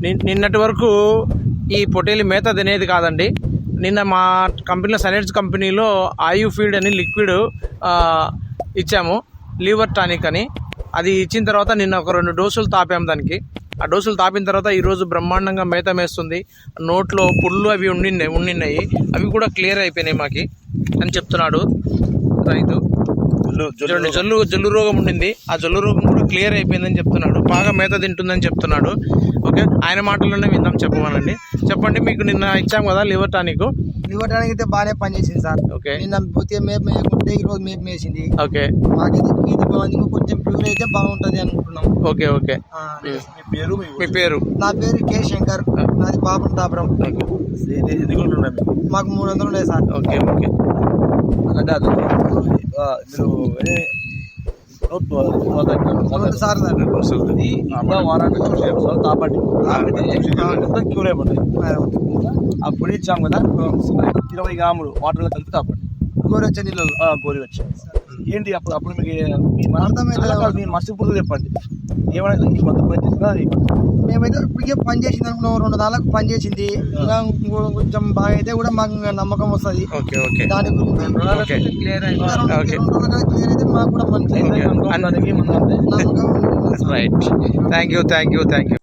నిన్- నిన్నటి వరకు ఈ పొటేలి మేత తినేది కాదండి. నిన్న మా కంపెనీలో సనేట్స్ కంపెనీలో ఆయు ఫీడ్ అని లిక్విడ్ ఇచ్చాము. లీవర్ టానిక్ అని. అది ఇచ్చిన తర్వాత నిన్న ఒక రెండు డోసులు తాపాము దానికి. ఆ డోసులు తాపిన తర్వాత ఈరోజు బ్రహ్మాండంగా మేత మేస్తుంది. నోట్లో పుళ్ళు అవి ఉండిన్నాయి ఉండిన్నాయి. అవి కూడా క్లియర్ అయిపోయినాయి మాకి అని చెప్తున్నాడు. చూడండి జల్లు జల్లు రోగం. ఉండింది. ఆ జల్లు రోగం కూడా క్లియర్ అయిపోయిందని చెప్తున్నాడు. బాగా మేత తింటుందని చెప్తున్నాడు. ఓకే? ఆయన మాటల్లోనే విందాం చెప్పమనండి. చెప్పండి మీకు నిన్న ఇచ్చాం కదా లివర్ టానిక్. ఇవ్వడానికి అయితే బాగానే పనిచేసింది సార్. ఓకే. నిన్న పోతే మేపు ఈ రోజు మేపు మేసింది. ఓకే. మాకైతే ఇది బాగుంది కొంచెం ప్యూర్ అయితే బాగుంటది అనుకుంటున్నాం ఓకే ఓకే. ఆ, పేరు మీ పేరు? నా పేరు కే శంకర్. నాది బాబు తాపురం. మాకు మూడు వందలు ఉన్నాయి సార్. Okay okay. కాదు మీరు రెండు సార్లు సార్ ఇంకా వారానికి సార్ తాపండి క్యూర్ అయిపోతాయి అప్పుడు ఇచ్చాం కదా. ఇరవై గ్రాములు వాటర్లో కలిపి తాపండి గోరొచ్చే నీళ్ళు గోరి వచ్చి ఏంటి అప్పుడు అప్పుడు మీకు మీ అర్థమైతే మన- మీ మస్తు పురుగు చెప్పండి. ఏమైనా మేమైతే ఇప్పటికే పని చేసింది అనుకున్నాం రెండు నాలుగు పని చేసింది. ఇంకా కొంచెం బాగా అయితే కూడా మాకు ఇంకా నమ్మకం వస్తుంది. Okay okay. దాని గురించి క్లియర్ అయితే మాకు కూడా మంచి. Right thank you thank you thank you